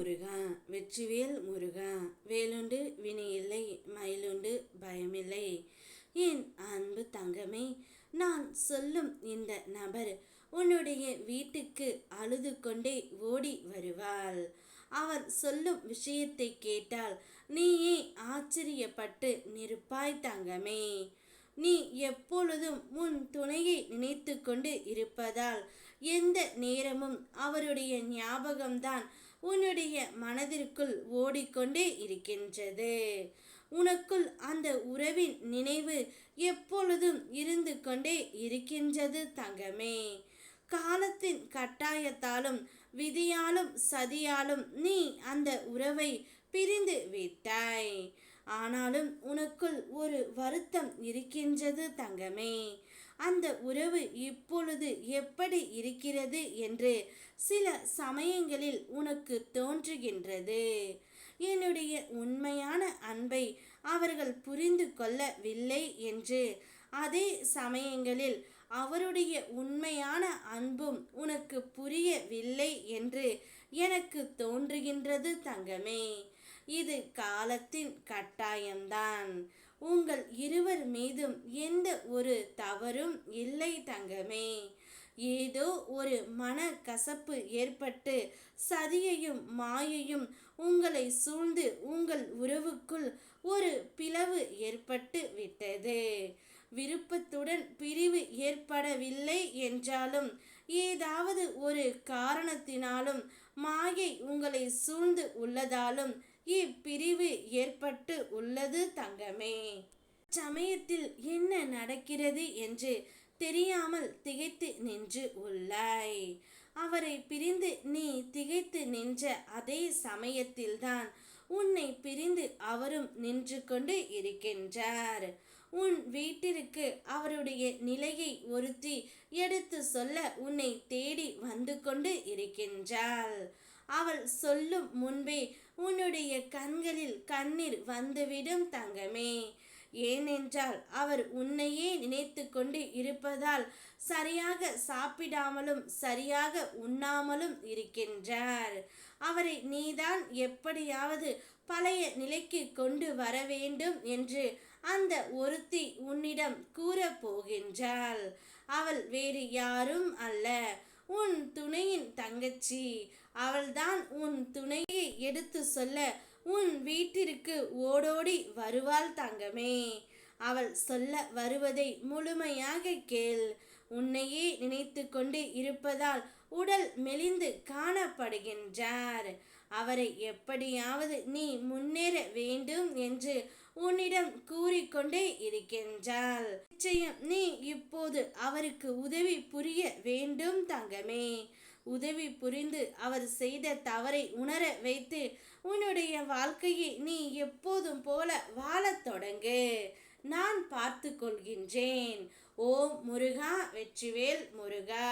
முருகா வெற்றிவேல் முருகா வேலுண்டு வினையில்லை மயிலுண்டு பயமில்லை. என் அன்பு தங்கமே நான் சொல்லும் இந்த நபர் உன்னுடைய வீட்டுக்கு அழுது கொண்டே ஓடி வருவாள். அவர் சொல்லும் விஷயத்தை கேட்டால் நீயே ஆச்சரியப்பட்டு நிற்பாய் தங்கமே. நீ எப்பொழுதும் உன் துணையை நினைத்து கொண்டு இருப்பதால் எந்த நேரமும் அவருடைய ஞாபகம்தான் உன்னுடைய மனதிற்குள் ஓடிக்கொண்டே இருக்கின்றது. உனக்குள் அந்த உறவின் நினைவு எப்பொழுதும் இருந்து கொண்டே இருக்கின்றது தங்கமே. காலத்தின் கட்டாயத்தாலும் விதியாலும் சதியாலும் நீ அந்த உறவை பிரிந்து விட்டாய். ஆனாலும் உனக்குள் ஒரு வருத்தம் இருக்கின்றது தங்கமே. அந்த உறவு இப்பொழுது எப்படி இருக்கிறது என்று சில சமயங்களில் உனக்கு தோன்றுகின்றது. என்னுடைய உண்மையான அன்பை அவர்கள் புரிந்து கொள்ளவில்லை என்று அதே சமயங்களில் அவருடைய உண்மையான அன்பும் உனக்கு புரியவில்லை என்று எனக்கு தோன்றுகின்றது தங்கமே. இது காலத்தின் கட்டாயம்தான். உங்கள் இருவர் மீதும் எந்த ஒரு தவறும் இல்லை தங்கமே. ஏதோ ஒரு மன கசப்பு ஏற்பட்டு சதியையும் மாயையும் உங்களை சூழ்ந்து உங்கள் உறவுக்குள் ஒரு பிளவு ஏற்பட்டு விட்டது. விருப்பத்துடன் பிரிவு ஏற்படவில்லை என்றாலும் ஏதாவது ஒரு காரணத்தினாலும் மாயை உங்களை சூழ்ந்து உள்ளதாலும் இப்பிரிவு ஏற்பட்டு உள்ளது தங்கமே. சமயத்தில் என்ன நடக்கிறது என்று தெரியாமல் திகைத்து நின்று உள்ளாய். அவரை பிரிந்து நீ திகைத்து நின்ற அதே சமயத்தில்தான் உன்னை பிரிந்து அவரும் நின்று கொண்டு இருக்கின்றார். உன் வீட்டிற்கு அவருடைய நிலையை ஒருத்தி எடுத்து சொல்ல உன்னை தேடி வந்து கொண்டு இருக்கின்றாள். அவள் சொல்லும் முன்பே உன்னுடைய கண்களில் கண்ணீர் வந்துவிடும் தங்கமே. ஏனென்றால் அவர் உன்னையே நினைத்து கொண்டு இருப்பதால் சரியாக சாப்பிடாமலும் சரியாக உண்ணாமலும் இருக்கின்றார். அவரை நீதான் எப்படியாவது பழைய நிலைக்கு கொண்டு வர வேண்டும் என்று அந்த ஒருத்தி உன்னிடம் கூற போகின்றாள் அவள் வேறு யாரும் அல்ல. உன் துணையின் தங்கச்சி. அவள்தான் உன் துணையை எடுத்து சொல்ல உன் வீட்டிற்கு ஓடோடி வருவாள் தங்கமே. அவள் சொல்ல வருவதை முழுமையாக கேள். உன்னையே நினைத்து கொண்டு இருப்பதால் உடல் மெலிந்து காணப்படுகின்றார். அவரை எப்படியாவது நீ முன்னேற வேண்டும் என்று உன்னிடம் கூறிக்கொண்டே இருக்கின்றாள். நிச்சயம் நீ இப்போது அவருக்கு உதவி புரிய வேண்டும் தங்கமே. உதவி புரிந்து அவர் செய்த தவறை உணர வைத்து உன்னுடைய வாழ்க்கையை நீ எப்போதும் போல வாழத் தொடங்கு. நான் பார்த்து கொள்கின்றேன் ஓம் முருகா வெற்றிவேல் முருகா.